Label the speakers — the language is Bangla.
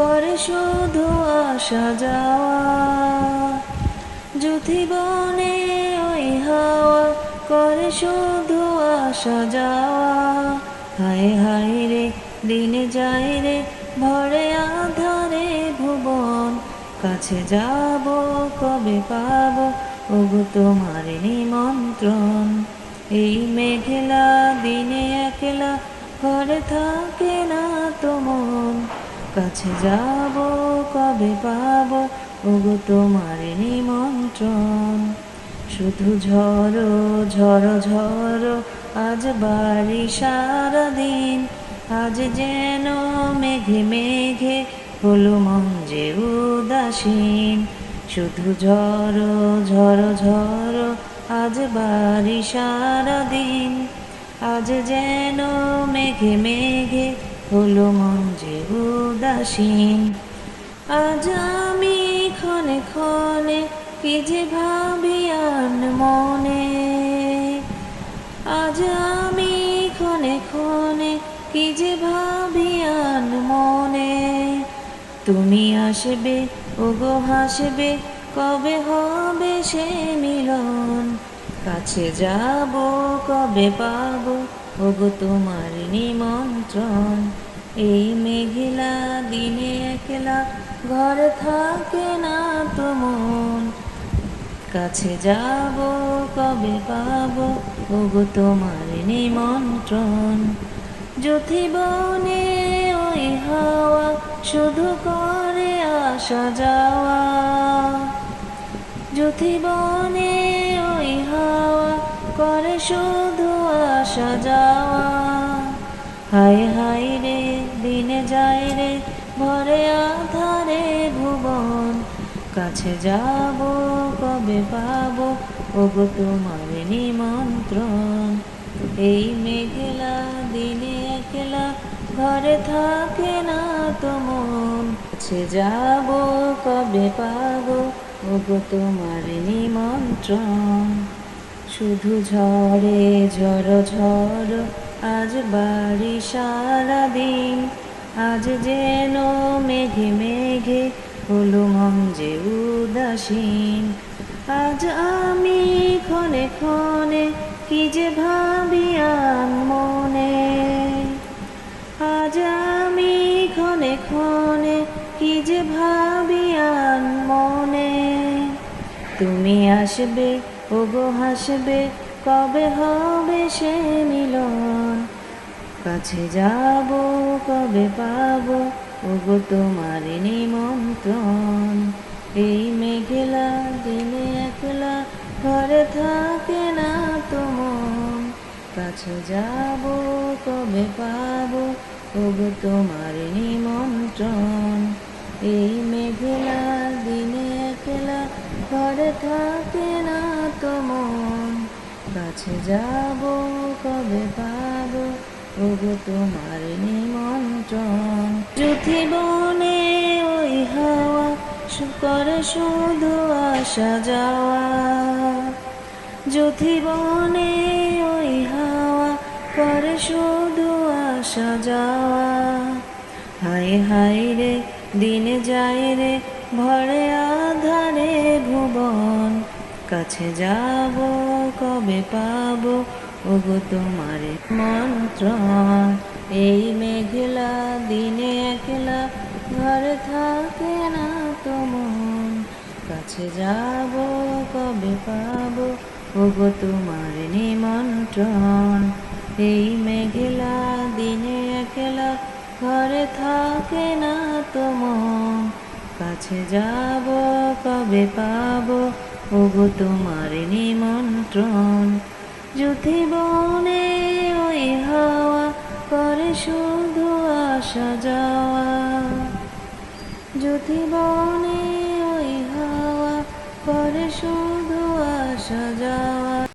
Speaker 1: করে শুধু আসা যাওয়া যুথি বনে ওই হাওয়া করে শুধু আসা যাওয়া হায় হায় রে, দিনে যায় রে, ভরে আধারে ভুবন। কাছে যাব, কবে পাবো, ওগো তোমার নিমন্ত্রণ। এই মেঘলা দিনে একলা ঘরে থাকে না তো মন কাছে যাব কবে পাবো? ওগো তোমার নিমন্ত্রণ। শুধু ঝড়ো ঝড়ো ঝড়ো, আজ বাড়ি সারাদিন আজ যেন মেঘে মেঘে হলো মন যে উদাসীন। শুধু ঝড়ো ঝড়ো ঝড়ো, আজ বাড়ি সারাদিন আজ যেন মেঘে মেঘে হলো মন যে উদাসীন আজ আমি ক্ষণে ক্ষণে কি যে ভাবি মনে। আজ আমি ক্ষণে ক্ষণে কি যে ভাবি মনে। তুমি আসবে, ওগো হাসবে, কবে হবে সে মিলন? কাছে যাব, কবে পাবো? ওগো তোমার নিমন্ত্রণ। এই মেঘলা দিনে একলা ঘরে থাকে না তো মন। কাছে যাব, কবে পাব? ওগো তোমার নিমন্ত্রণ। যুথি বনে ওই হাওয়া শুধু করে আসা যাওয়া। যুথি বনে ওই হাওয়া করে শুধু আসা যাওয়া। হায় হায় রে, দিনে যায় রে, ভরে আধারে ভুবন। কাছে যাব, কবে পাবো, ওগো তোমার নিমন্ত্রণ। এই মেঘলা দিনে একলা ঘরে থাকে না তো মন। কাছে যাব, কবে পাবো, ওগো তোমার নিমন্ত্রণ। শুধু ঝড়ে, ঝড় ঝড়। আজ বাড়ি সারাদিন আজ যেন মেঘে মেঘে হলো মন যে উদাসীন। আজ আমি ক্ষণে ক্ষণে কি যে ভাবি আন মনে? আজ আমি ক্ষণে ক্ষণে কি যে ভাবি আন মনে? তুমি আসবে ওগো হাসবে কবে হবে সে মিলন? কাছে যাব, কবে পাবো? ওগো তোমার নিমন্ত্রণ। এই মেঘলা দিনে একলা ঘরে থাকে না তো মন। কাছে যাব, কবে পাবো? ওগো তোমার নিমন্ত্রণ। এই মেঘলা দিনে একলা ঘরে থাকে না মন কাছে যাব, কবে পাবো? ওগো তোমার নিমন্ত্রণ। যুথি বনে ওই হাওয়া করে শুধু আসা যাওয়া। যুথি বনে ওই হাওয়া, করে শুধু আসা যাওয়া। হায় হায় রে, দিনে যায় রে, ভরে আধারে কাছে যাব, কবে পাবো? ওগো তোমার মন্ত্রণ এই মেঘলা দিনে একলা ঘরে থাকে না তো মন। কাছে যাব, কবে পাবো? ওগো তোমার নিমন্ত্রণ। এই মেঘলা দিনে একলা ঘরে থাকে না তো মন। কাছে যাব, কবে পাবো? ওগো তোমার নিমন্ত্রণ। যুথি বনে ওই হাওয়া করে শুধু আসা যাওয়া। যুথি বনে ওই হাওয়া করে শুধু আসা যাওয়া।